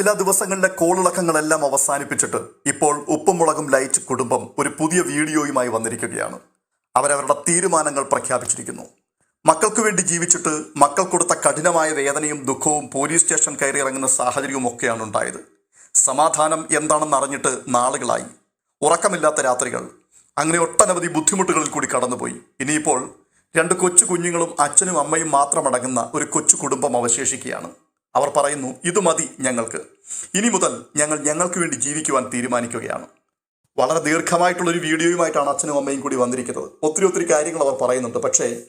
ചില ദിവസങ്ങളിലെ കോളിളക്കങ്ങളെല്ലാം അവസാനിപ്പിച്ചിട്ട് ഇപ്പോൾ ഉപ്പും മുളകും ലൈറ്റ് കുടുംബം ഒരു പുതിയ വീഡിയോയുമായി വന്നിരിക്കുകയാണ്. അവരവരുടെ തീരുമാനങ്ങൾ പ്രഖ്യാപിച്ചിരിക്കുന്നു. മക്കൾക്ക് വേണ്ടി ജീവിച്ചിട്ട് മക്കൾ കൊടുത്ത കഠിനമായ വേദനയും ദുഃഖവും പോലീസ് സ്റ്റേഷൻ കയറി ഇറങ്ങുന്ന സാഹചര്യവും ഒക്കെയാണ് ഉണ്ടായത്. സമാധാനം എന്താണെന്ന് അറിഞ്ഞിട്ട് നാളുകളായി. ഉറക്കമില്ലാത്ത രാത്രികൾ. അങ്ങനെ ഒട്ടനവധി ബുദ്ധിമുട്ടുകളിൽ കൂടി കടന്നുപോയി. ഇനിയിപ്പോൾ രണ്ട് കൊച്ചു കുഞ്ഞുങ്ങളും അച്ഛനും അമ്മയും മാത്രമടങ്ങുന്ന ഒരു കൊച്ചു കുടുംബം അവശേഷിക്കുകയാണ്. അവർ പറയുന്നു ഇത് മതി ഞങ്ങൾക്ക്. ഇനി മുതൽ ഞങ്ങൾ ഞങ്ങൾക്ക് വേണ്ടി ജീവിക്കുവാൻ തീരുമാനിക്കുകയാണ്. വളരെ ദീർഘമായിട്ടുള്ളൊരു വീഡിയോയുമായിട്ടാണ് അച്ഛനും അമ്മയും കൂടി വന്നിരിക്കുന്നത്. ഒത്തിരി ഒത്തിരി കാര്യങ്ങൾ അവർ പറയുന്നുണ്ട്. പക്ഷേ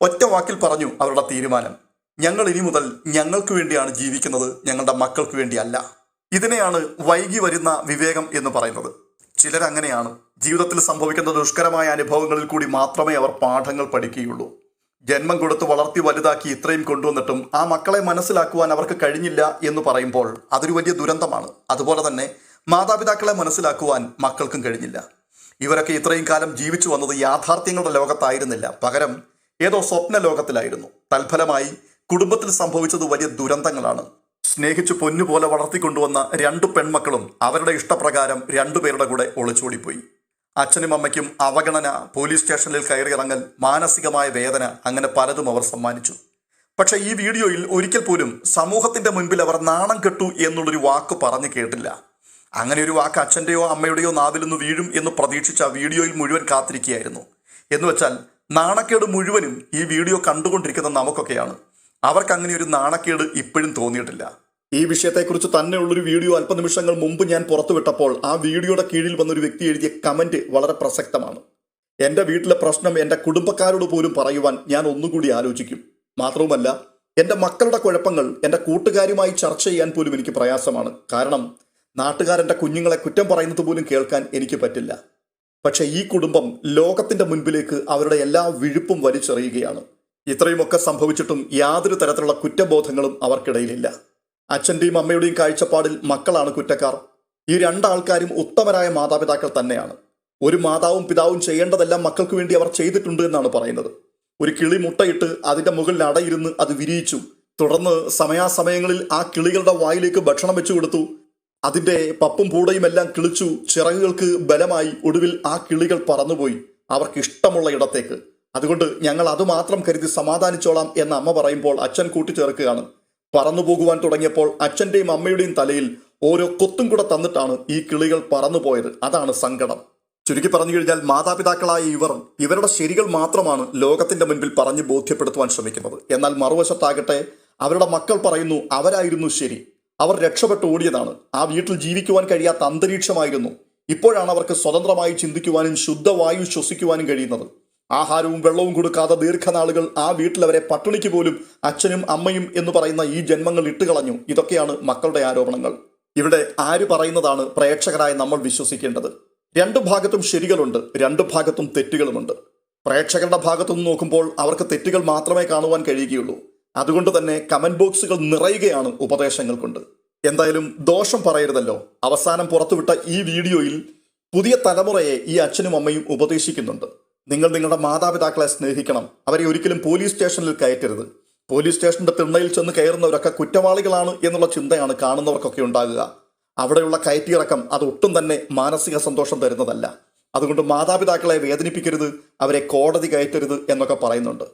ഒറ്റ വാക്കിൽ പറഞ്ഞു അവരുടെ തീരുമാനം. ഞങ്ങൾ ഇനി മുതൽ ഞങ്ങൾക്ക് വേണ്ടിയാണ് ജീവിക്കുന്നത് ഞങ്ങളുടെ മക്കൾക്ക് വേണ്ടിയല്ല. ഇതിനെയാണ് വൈകി വരുന്ന വിവേകം എന്ന് പറയുന്നത്. ചിലരങ്ങനെയാണ്. ജീവിതത്തിൽ സംഭവിക്കുന്ന ദുഷ്കരമായ അനുഭവങ്ങളിൽ കൂടി മാത്രമേ അവർ പാഠങ്ങൾ പഠിക്കുകയുള്ളൂ. ജന്മം കൊടുത്ത് വളർത്തി വലുതാക്കി ഇത്രയും കൊണ്ടുവന്നിട്ടും ആ മക്കളെ മനസ്സിലാക്കുവാൻ അവർക്ക് കഴിഞ്ഞില്ല എന്ന് പറയുമ്പോൾ അതൊരു വലിയ ദുരന്തമാണ്. അതുപോലെ തന്നെ മാതാപിതാക്കളെ മനസ്സിലാക്കുവാൻ മക്കൾക്കും കഴിഞ്ഞില്ല. ഇവരൊക്കെ ഇത്രയും കാലം ജീവിച്ചു വന്നത് യാഥാർത്ഥ്യങ്ങളുടെ ലോകത്തായിരുന്നില്ല. പകരം ഏതോ സ്വപ്ന ലോകത്തിലായിരുന്നു. തൽഫലമായി കുടുംബത്തിൽ സംഭവിച്ചത് വലിയ ദുരന്തങ്ങളാണ്. സ്നേഹിച്ചു പൊന്നുപോലെ വളർത്തിക്കൊണ്ടുവന്ന രണ്ടു പെൺമക്കളും അവരുടെ ഇഷ്ടപ്രകാരം രണ്ടുപേരുടെ കൂടെ ഒളിച്ചോടിപ്പോയി. അച്ഛനും അമ്മയ്ക്കും അവഗണന പോലീസ് സ്റ്റേഷനിൽ കയറിയിറങ്ങൽ മാനസികമായ വേദന അങ്ങനെ പലതും അവർ സമ്മാനിച്ചു. പക്ഷേ ഈ വീഡിയോയിൽ ഒരിക്കൽ പോലും സമൂഹത്തിന്റെ മുൻപിൽ അവർ നാണം കെട്ടു എന്നുള്ളൊരു വാക്ക് പറഞ്ഞു കേട്ടില്ല. അങ്ങനെ ഒരു വാക്ക് അച്ഛന്റെയോ അമ്മയുടെയോ നാവിൽ നിന്ന് വീഴും എന്ന് പ്രതീക്ഷിച്ച വീഡിയോയിൽ മുഴുവൻ കാത്തിരിക്കുകയായിരുന്നു. എന്ന് വെച്ചാൽ നാണക്കേട് മുഴുവനും ഈ വീഡിയോ കണ്ടുകൊണ്ടിരിക്കുന്ന നമുക്കൊക്കെയാണ്. അവർക്ക് അങ്ങനെ ഒരു നാണക്കേട് ഇപ്പോഴും തോന്നിയിട്ടില്ല. ഈ വിഷയത്തെക്കുറിച്ച് തന്നെ തന്നെയുള്ളൊരു വീഡിയോ അല്പ നിമിഷങ്ങൾ മുമ്പ് ഞാൻ പുറത്തുവിട്ടപ്പോൾ ആ വീഡിയോയുടെ കീഴിൽ വന്നൊരു വ്യക്തി എഴുതിയ കമന്റ് വളരെ പ്രസക്തമാണ്. എന്റെ വീട്ടിലെ പ്രശ്നം എന്റെ കുടുംബക്കാരോട് പോലും പറയുവാൻ ഞാൻ ഒന്നുകൂടി ആലോചിക്കും. മാത്രവുമല്ല എന്റെ മക്കളുടെ കുഴപ്പങ്ങൾ എന്റെ കൂട്ടുകാരുമായി ചർച്ച ചെയ്യാൻ പോലും എനിക്ക് പ്രയാസമാണ്. കാരണം നാട്ടുകാരെന്റെ കുഞ്ഞുങ്ങളെ കുറ്റം പറയുന്നത് പോലും കേൾക്കാൻ എനിക്ക് പറ്റില്ല. പക്ഷേ ഈ കുടുംബം ലോകത്തിന്റെ മുൻപിലേക്ക് അവരുടെ എല്ലാ വിഴുപ്പും വലിച്ചെറിയുകയാണ്. ഇത്രയുമൊക്കെ സംഭവിച്ചിട്ടും യാതൊരു തരത്തിലുള്ള കുറ്റബോധങ്ങളും അവർക്കിടയിലില്ല. അച്ഛന്റെയും അമ്മയുടെയും കാഴ്ചപ്പാടിൽ മക്കളാണ് കുറ്റക്കാർ. ഈ രണ്ടാൾക്കാരും ഉത്തമരായ മാതാപിതാക്കൾ തന്നെയാണ്. ഒരു മാതാവും പിതാവും ചെയ്യേണ്ടതെല്ലാം മക്കൾക്ക് വേണ്ടി അവർ ചെയ്തിട്ടുണ്ട് എന്നാണ് പറയുന്നത്. ഒരു കിളി മുട്ടയിട്ട് അതിന്റെ മുകളിൽ അടയിരുന്ന് അത് വിരിയിച്ചു. തുടർന്ന് സമയാസമയങ്ങളിൽ ആ കിളികളുടെ വായിലേക്ക് ഭക്ഷണം വെച്ചു കൊടുത്തു. അതിന്റെ പപ്പും പൂടയും എല്ലാം കിളിച്ചു ചിറകുകൾക്ക് ബലമായി ഒടുവിൽ ആ കിളികൾ പറന്നുപോയി. അവർക്ക് ഇഷ്ടമുള്ള ഇടത്തേക്ക്. അതുകൊണ്ട് ഞങ്ങൾ അതുമാത്രം കരുതി സമാധാനിച്ചോളാം എന്ന് അമ്മ പറയുമ്പോൾ അച്ഛൻ കൂട്ടിച്ചേർക്കുകയാണ്. പറന്നു പോകുവാൻ തുടങ്ങിയപ്പോൾ അച്ഛന്റെയും അമ്മയുടെയും തലയിൽ ഓരോ കൊത്തും കൂടെ തന്നിട്ടാണ് ഈ കിളികൾ പറന്നുപോയത്. അതാണ് സങ്കടം. ചുരുക്കി പറഞ്ഞു കഴിഞ്ഞാൽ മാതാപിതാക്കളായ ഇവർ ഇവരുടെ ശരികൾ മാത്രമാണ് ലോകത്തിന്റെ മുൻപിൽ പറഞ്ഞ് ബോധ്യപ്പെടുത്തുവാൻ ശ്രമിക്കുന്നത്. എന്നാൽ മറുവശത്താകട്ടെ അവരുടെ മക്കൾ പറയുന്നു അവരായിരുന്നു ശരി. അവർ രക്ഷപ്പെട്ട് ഓടിയതാണ്. ആ വീട്ടിൽ ജീവിക്കുവാൻ കഴിയാത്ത അന്തരീക്ഷമായിരുന്നു. ഇപ്പോഴാണ് അവർക്ക് സ്വതന്ത്രമായി ചിന്തിക്കുവാനും ശുദ്ധവായു ശ്വസിക്കുവാനും കഴിയുന്നത്. ആഹാരവും വെള്ളവും കൊടുക്കാതെ ദീർഘനാളുകൾ ആ വീട്ടിലവരെ പട്ടിണിക്ക് പോലും അച്ഛനും അമ്മയും എന്ന് പറയുന്ന ഈ ജന്മങ്ങൾ ഇട്ടുകളഞ്ഞു ഇതൊക്കെയാണ് മക്കളുടെ ആരോപണങ്ങൾ. ഇവിടെ ആര് പറയുന്നതാണ് പ്രേക്ഷകരായ നമ്മൾ വിശ്വസിക്കേണ്ടത്. രണ്ടു ഭാഗത്തും ശരികളുണ്ട് രണ്ടു ഭാഗത്തും തെറ്റുകളുമുണ്ട്. പ്രേക്ഷകരുടെ ഭാഗത്തുനിന്ന് നോക്കുമ്പോൾ അവർക്ക് തെറ്റുകൾ മാത്രമേ കാണുവാൻ കഴിയുകയുള്ളൂ. അതുകൊണ്ട് തന്നെ കമന്റ് ബോക്സുകൾ നിറയുകയാണ് ഉപദേശങ്ങൾ കൊണ്ട് എന്തായാലും ദോഷം പറയരുതല്ലോ. അവസാനം പുറത്തുവിട്ട ഈ വീഡിയോയിൽ പുതിയ തലമുറയെ ഈ അച്ഛനും അമ്മയും ഉപദേശിക്കുന്നുണ്ട്. നിങ്ങൾ നിങ്ങളുടെ മാതാപിതാക്കളെ സ്നേഹിക്കണം. അവരെ ഒരിക്കലും പോലീസ് സ്റ്റേഷനിൽ കയറ്റരുത്. പോലീസ് സ്റ്റേഷന്റെ തിണ്ണയിൽ ചെന്ന് കയറുന്നവരൊക്കെ കുറ്റവാളികളാണ് എന്നുള്ള ചിന്തയാണ് കാണുന്നവർക്കൊക്കെ ഉണ്ടാകുക. അവിടെയുള്ള കയറ്റിയിറക്കം അത് ഒട്ടും തന്നെ മാനസിക സന്തോഷം തരുന്നതല്ല. അതുകൊണ്ട് മാതാപിതാക്കളെ വേദനിപ്പിക്കരുത് അവരെ കോടതി കയറ്റരുത് എന്നൊക്കെ പറയുന്നുണ്ട്.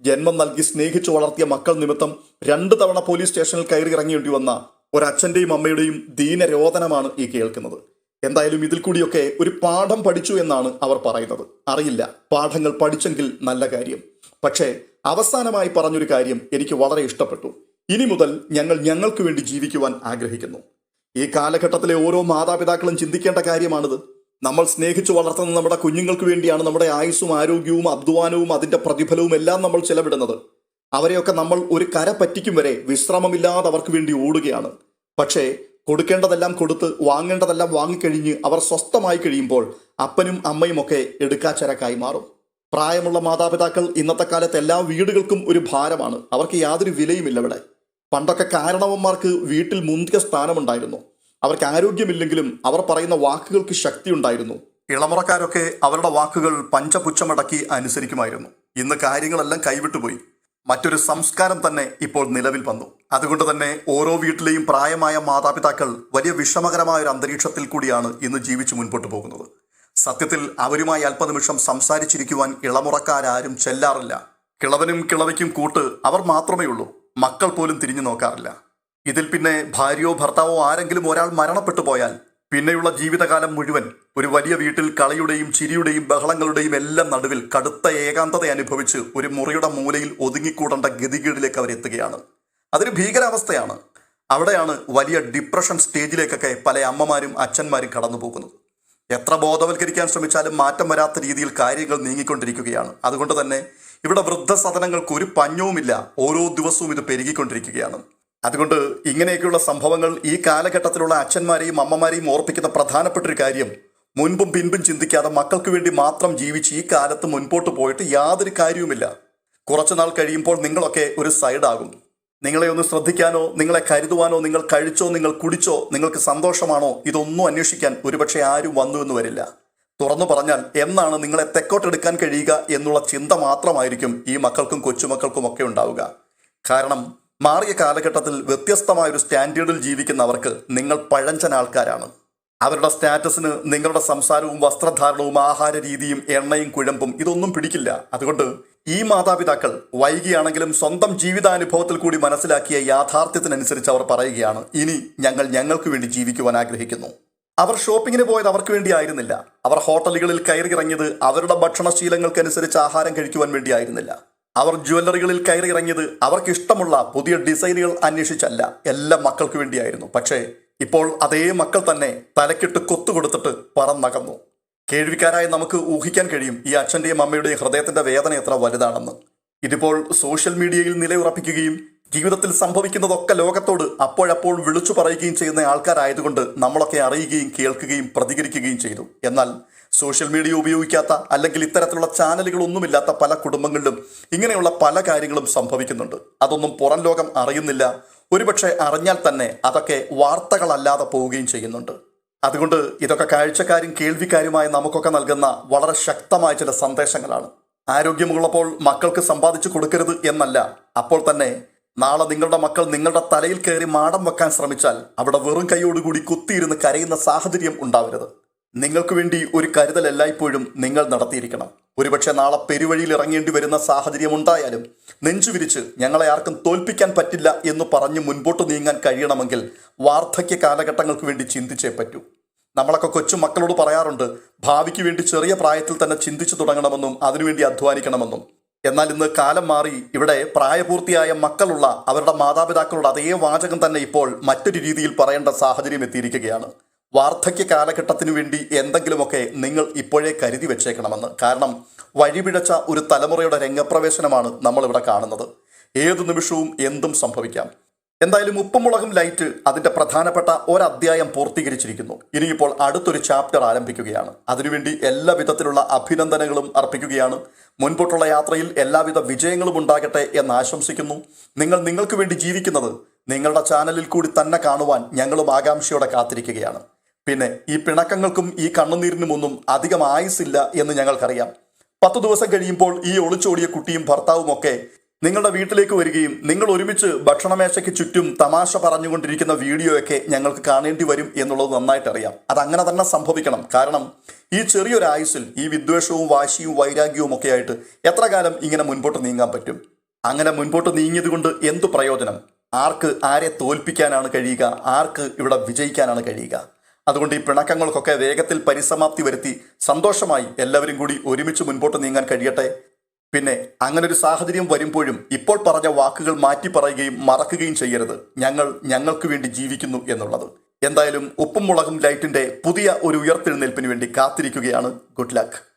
ജന്മം നൽകി സ്നേഹിച്ചു വളർത്തിയ മക്കൾ നിമിത്തം രണ്ട് തവണ പോലീസ് സ്റ്റേഷനിൽ കയറി ഇറങ്ങേണ്ടി വന്ന ഒരച്ഛന്റെയും അമ്മയുടെയും ദീനരോധനമാണ് ഈ കേൾക്കുന്നത്. എന്തായാലും ഇതിൽ കൂടിയൊക്കെ ഒരു പാഠം പഠിച്ചു എന്നാണ് അവർ പറയുന്നത്. അറിയില്ല പാഠങ്ങൾ പഠിച്ചെങ്കിൽ നല്ല കാര്യം. പക്ഷേ അവസാനമായി പറഞ്ഞൊരു കാര്യം എനിക്ക് വളരെ ഇഷ്ടപ്പെട്ടു. ഇനി മുതൽ ഞങ്ങൾ ഞങ്ങൾക്ക് വേണ്ടി ജീവിക്കുവാൻ ആഗ്രഹിക്കുന്നു. ഈ കാലഘട്ടത്തിലെ ഓരോ മാതാപിതാക്കളും ചിന്തിക്കേണ്ട കാര്യമാണിത്. നമ്മൾ സ്നേഹിച്ചു വളർത്തുന്ന നമ്മുടെ കുഞ്ഞുങ്ങൾക്ക് വേണ്ടിയാണ് നമ്മുടെ ആയുസ്സും ആരോഗ്യവും അധ്വാനവും അതിന്റെ പ്രതിഫലവും എല്ലാം നമ്മൾ ചെലവിടുന്നത്. അവരെയൊക്കെ നമ്മൾ ഒരു കര പറ്റിക്കും വരെ വിശ്രമമില്ലാതെ അവർക്ക് വേണ്ടി ഓടുകയാണ്. പക്ഷേ കൊടുക്കേണ്ടതെല്ലാം കൊടുത്ത് വാങ്ങേണ്ടതെല്ലാം വാങ്ങിക്കഴിഞ്ഞ് അവർ സ്വസ്ഥമായി കഴിയുമ്പോൾ അപ്പനും അമ്മയും ഒക്കെ എടുക്കാച്ചരക്കായി മാറും. പ്രായമുള്ള മാതാപിതാക്കൾ ഇന്നത്തെ കാലത്ത് എല്ലാ വീടുകൾക്കും ഒരു ഭാരമാണ്. അവർക്ക് യാതൊരു വിലയുമില്ല ഇവിടെ. പണ്ടൊക്കെ കാരണവന്മാർക്ക് വീട്ടിൽ മുന്തിയ സ്ഥാനമുണ്ടായിരുന്നു. അവർക്ക് ആരോഗ്യമില്ലെങ്കിലും അവർ പറയുന്ന വാക്കുകൾക്ക് ശക്തി ഉണ്ടായിരുന്നു. ഇളമുറക്കാരൊക്കെ അവരുടെ വാക്കുകൾ പഞ്ചപുച്ഛമടക്കി അനുസരിക്കുമായിരുന്നു. ഇന്ന് കാര്യങ്ങളെല്ലാം കൈവിട്ടുപോയി. മറ്റൊരു സംസ്കാരം തന്നെ ഇപ്പോൾ നിലവിൽ വന്നു. അതുകൊണ്ട് തന്നെ ഓരോ വീട്ടിലെയും പ്രായമായ മാതാപിതാക്കൾ വലിയ വിഷമകരമായ ഒരു അന്തരീക്ഷത്തിൽ കൂടിയാണ് ഇന്ന് ജീവിച്ചു മുൻപോട്ട് പോകുന്നത്. സത്യത്തിൽ അവരുമായി അല്പനിമിഷം സംസാരിച്ചിരിക്കുവാൻ ഇളമുറക്കാരും ചെല്ലാറില്ല. കിളവനും കിളവയ്ക്കും കൂട്ട് അവർ മാത്രമേ ഉള്ളൂ. മക്കൾ പോലും തിരിഞ്ഞു നോക്കാറില്ല. ഇതിൽ പിന്നെ ഭാര്യയോ ഭർത്താവോ ആരെങ്കിലും ഒരാൾ മരണപ്പെട്ടു പോയാൽ പിന്നെയുള്ള ജീവിതകാലം മുഴുവൻ ഒരു വലിയ വീട്ടിൽ കളിയുടെയും ചിരിയുടെയും ബഹളങ്ങളുടെയും എല്ലാം നടുവിൽ കടുത്ത ഏകാന്തത അനുഭവിച്ച് ഒരു മുറിയുടെ മൂലയിൽ ഒതുങ്ങിക്കൂടേണ്ട ഗതികേടിലേക്ക് അവരെത്തുകയാണ് അതൊരു ഭീകരാവസ്ഥയാണ്. അവിടെയാണ് വലിയ ഡിപ്രഷൻ സ്റ്റേജിലേക്കൊക്കെ പല അമ്മമാരും അച്ഛന്മാരും കടന്നു പോകുന്നത് എത്ര ബോധവൽക്കരിക്കാൻ ശ്രമിച്ചാലും മാറ്റം വരാത്ത രീതിയിൽ കാര്യങ്ങൾ നീങ്ങിക്കൊണ്ടിരിക്കുകയാണ്. അതുകൊണ്ട് തന്നെ ഇവിടെ വൃദ്ധസദനങ്ങൾക്ക് ഒരു പഞ്ഞവുമില്ല. ഓരോ ദിവസവും ഇത് പെരുകിക്കൊണ്ടിരിക്കുകയാണ്. അതുകൊണ്ട് ഇങ്ങനെയൊക്കെയുള്ള സംഭവങ്ങൾ ഈ കാലഘട്ടത്തിലുള്ള അച്ഛന്മാരെയും അമ്മമാരെയും ഓർപ്പിക്കുന്ന പ്രധാനപ്പെട്ട ഒരു കാര്യം മുൻപും പിൻപും ചിന്തിക്കാതെ മക്കൾക്ക് വേണ്ടി മാത്രം ജീവിച്ച് ഈ കാലത്ത് മുൻപോട്ട് പോയിട്ട് യാതൊരു കാര്യവുമില്ല. കുറച്ചു നാൾ കഴിയുമ്പോൾ നിങ്ങളൊക്കെ ഒരു സൈഡാകും. നിങ്ങളെ ഒന്ന് ശ്രദ്ധിക്കാനോ നിങ്ങളെ കരുതുവാനോ നിങ്ങൾ കഴിച്ചോ നിങ്ങൾ കുടിച്ചോ നിങ്ങൾക്ക് സന്തോഷമാണോ ഇതൊന്നും അന്വേഷിക്കാൻ ഒരുപക്ഷെ ആരും വന്നു എന്ന് വരില്ല. തുറന്നു പറഞ്ഞാൽ എന്നാണ് നിങ്ങളെ തെക്കോട്ടെടുക്കാൻ കഴിയുക എന്നുള്ള ചിന്ത മാത്രമായിരിക്കും ഈ മക്കൾക്കും കൊച്ചുമക്കൾക്കും ഒക്കെ ഉണ്ടാവുക. കാരണം മാറിയ കാലഘട്ടത്തിൽ വ്യത്യസ്തമായ ഒരു സ്റ്റാൻഡേർഡിൽ ജീവിക്കുന്നവർക്ക് നിങ്ങൾ പഴഞ്ചൻ ആൾക്കാരാണ്. അവരുടെ സ്റ്റാറ്റസിന് നിങ്ങളുടെ സംസാരവും വസ്ത്രധാരണവും ആഹാര രീതിയും എണ്ണയും കുഴമ്പും ഇതൊന്നും പിടിക്കില്ല. അതുകൊണ്ട് ഈ മാതാപിതാക്കൾ വൈകിയാണെങ്കിലും സ്വന്തം ജീവിതാനുഭവത്തിൽ കൂടി മനസ്സിലാക്കിയ യാഥാർത്ഥ്യത്തിനനുസരിച്ച് അവർ പറയുകയാണ് ഇനി ഞങ്ങൾ ഞങ്ങൾക്ക് വേണ്ടി ജീവിക്കുവാൻ ആഗ്രഹിക്കുന്നു. അവർ ഷോപ്പിങ്ങിന് പോയത് അവർക്ക് വേണ്ടി ആയിരുന്നില്ല. അവർ ഹോട്ടലുകളിൽ കയറിയിറങ്ങിയത് അവരുടെ ഭക്ഷണശീലങ്ങൾക്കനുസരിച്ച് ആഹാരം കഴിക്കുവാൻ വേണ്ടി ആയിരുന്നില്ല. അവർ ജ്വല്ലറികളിൽ കയറിയിറങ്ങിയത് അവർക്ക് ഇഷ്ടമുള്ള പുതിയ ഡിസൈനുകൾ അന്വേഷിച്ചല്ല. എല്ലാ മക്കൾക്ക് വേണ്ടിയായിരുന്നു. പക്ഷേ ഇപ്പോൾ അതേ മക്കൾ തന്നെ തലക്കിട്ട് കൊത്തുകൊടുത്തിട്ട് പറന്നകന്നു. കേൾവിക്കാരായി നമുക്ക് ഊഹിക്കാൻ കഴിയും ഈ അച്ഛന്റെയും അമ്മയുടെയും ഹൃദയത്തിന്റെ വേദന എത്ര വലുതാണെന്ന്. ഇതിപ്പോൾ സോഷ്യൽ മീഡിയയിൽ നിലയുറപ്പിക്കുകയും ജീവിതത്തിൽ സംഭവിക്കുന്നതൊക്കെ ലോകത്തോട് അപ്പോഴപ്പോൾ വിളിച്ചു പറയുകയും ചെയ്യുന്ന ആൾക്കാരായതുകൊണ്ട് നമ്മളൊക്കെ അറിയുകയും കേൾക്കുകയും പ്രതികരിക്കുകയും ചെയ്തു. എന്നാൽ സോഷ്യൽ മീഡിയ ഉപയോഗിക്കാത്ത അല്ലെങ്കിൽ ഇത്തരത്തിലുള്ള ചാനലുകളൊന്നുമില്ലാത്ത പല കുടുംബങ്ങളിലും ഇങ്ങനെയുള്ള പല കാര്യങ്ങളും സംഭവിക്കുന്നുണ്ട്. അതൊന്നും പുറം ലോകം അറിയുന്നില്ല. ഒരുപക്ഷെ അറിഞ്ഞാൽ തന്നെ അതൊക്കെ വാർത്തകളല്ലാതെ പോവുകയും ചെയ്യുന്നുണ്ട്. അതുകൊണ്ട് ഇതൊക്കെ കാഴ്ചക്കാരും കേൾവിക്കാരുമായി നമുക്കൊക്കെ നൽകുന്ന വളരെ ശക്തമായ ചില സന്ദേശങ്ങളാണ്. ആരോഗ്യമുള്ളപ്പോൾ മക്കൾക്ക് സമ്പാദിച്ചു കൊടുക്കരുത് എന്നല്ല. അപ്പോൾ തന്നെ നാളെ നിങ്ങളുടെ മക്കൾ നിങ്ങളുടെ തലയിൽ കയറി മാടം വെക്കാൻ ശ്രമിച്ചാൽ അവിടെ വെറും കൈയോടുകൂടി കുത്തിയിരുന്ന് കരയുന്ന സാഹചര്യം ഉണ്ടാവരുത്. നിങ്ങൾക്ക് വേണ്ടി ഒരു കരുതൽ എല്ലായ്പ്പോഴും നിങ്ങൾ നടത്തിയിരിക്കണം. ഒരുപക്ഷെ നാളെ പെരുവഴിയിൽ ഇറങ്ങേണ്ടി വരുന്ന സാഹചര്യം ഉണ്ടായാലും നെഞ്ചുവിരിച്ച് ഞങ്ങളെ ആർക്കും തോൽപ്പിക്കാൻ പറ്റില്ല എന്ന് പറഞ്ഞ് മുൻപോട്ട് നീങ്ങാൻ കഴിയണമെങ്കിൽ വാർദ്ധക്യ കാലഘട്ടങ്ങൾക്ക് വേണ്ടി ചിന്തിച്ചേ പറ്റൂ. നമ്മളൊക്കെ കൊച്ചു മക്കളോട് പറയാറുണ്ട് ഭാവിക്ക് വേണ്ടി ചെറിയ പ്രായത്തിൽ തന്നെ ചിന്തിച്ചു തുടങ്ങണമെന്നും അതിനുവേണ്ടി അധ്വാനിക്കണമെന്നും. എന്നാൽ ഇന്ന് കാലം മാറി ഇവിടെ പ്രായപൂർത്തിയായ മക്കളുള്ള അവരുടെ മാതാപിതാക്കളുടെ അതേ വാചകം തന്നെ ഇപ്പോൾ മറ്റൊരു രീതിയിൽ പറയേണ്ട സാഹചര്യം എത്തിയിരിക്കുകയാണ്. വാർദ്ധക്യ കാലഘട്ടത്തിനു വേണ്ടി എന്തെങ്കിലുമൊക്കെ നിങ്ങൾ ഇപ്പോഴേ കരുതി വെച്ചേക്കണമെന്ന്. കാരണം വഴിപിഴച്ച ഒരു തലമുറയുടെ രംഗപ്രവേശനമാണ് നമ്മളിവിടെ കാണുന്നത്. ഏതു നിമിഷവും എന്തും സംഭവിക്കാം. എന്തായാലും ഉപ്പുമുളകും ലൈറ്റ് അതിന്റെ പ്രധാനപ്പെട്ട ഒരധ്യായം പൂർത്തീകരിച്ചിരിക്കുന്നു. ഇനിയിപ്പോൾ അടുത്തൊരു ചാപ്റ്റർ ആരംഭിക്കുകയാണ്. അതിനുവേണ്ടി എല്ലാ വിധത്തിലുള്ള അഭിനന്ദനങ്ങളും അർപ്പിക്കുകയാണ്. മുൻപോട്ടുള്ള യാത്രയിൽ എല്ലാവിധ വിജയങ്ങളും ഉണ്ടാകട്ടെ എന്ന് ആശംസിക്കുന്നു. നിങ്ങൾ നിങ്ങൾക്ക് വേണ്ടി ജീവിക്കുന്നത് നിങ്ങളുടെ ചാനലിൽ കൂടി തന്നെ കാണുവാൻ ഞങ്ങളും ആകാംക്ഷയോടെ കാത്തിരിക്കുകയാണ്. പിന്നെ ഈ പിണക്കങ്ങൾക്കും ഈ കണ്ണുനീരിനുമൊന്നും അധികം ആയുസില്ല എന്ന് ഞങ്ങൾക്കറിയാം. പത്ത് ദിവസം കഴിയുമ്പോൾ ഈ ഒളിച്ചോടിയ കുട്ടിയും ഭർത്താവും ഒക്കെ നിങ്ങളുടെ വീട്ടിലേക്ക് വരികയും നിങ്ങൾ ഒരുമിച്ച് ഭക്ഷണമേശയ്ക്ക് ചുറ്റും തമാശ പറഞ്ഞുകൊണ്ടിരിക്കുന്ന വീഡിയോയൊക്കെ ഞങ്ങൾക്ക് കാണേണ്ടി വരും എന്നുള്ളത് നന്നായിട്ട് അറിയാം. അത് അങ്ങനെ തന്നെ സംഭവിക്കണം. കാരണം ഈ ചെറിയൊരു ആയുസ്സിൽ ഈ വിദ്വേഷവും വാശിയും വൈരാഗ്യവും ഒക്കെ ആയിട്ട് എത്ര കാലം ഇങ്ങനെ മുൻപോട്ട് നീങ്ങാൻ പറ്റും? അങ്ങനെ മുൻപോട്ട് നീങ്ങിയതുകൊണ്ട് എന്തു പ്രയോജനം? ആർക്ക് ആരെ തോൽപ്പിക്കാനാണ് കഴിയുക? ആർക്ക് ഇവിടെ വിജയിക്കാനാണ് കഴിയുക? അതുകൊണ്ട് ഈ പിണക്കങ്ങൾക്കൊക്കെ വേഗത്തിൽ പരിസമാപ്തി വരുത്തി സന്തോഷമായി എല്ലാവരും കൂടി ഒരുമിച്ച് മുൻപോട്ട് നീങ്ങാൻ കഴിയട്ടെ. പിന്നെ അങ്ങനെ ഒരു സാഹചര്യം വരുമ്പോഴും ഇപ്പോൾ പറഞ്ഞ വാക്കുകൾ മാറ്റി പറയുകയും മറക്കുകയും ചെയ്യരുത്. ഞങ്ങൾ ഞങ്ങൾക്ക് വേണ്ടി ജീവിക്കുന്നു എന്നുള്ളത്. എന്തായാലും ഉപ്പും മുളകും ലൈറ്റിന്റെ പുതിയ ഒരു ഉയർത്തെഴുന്നേൽപ്പിന് വേണ്ടി കാത്തിരിക്കുകയാണ്. Good luck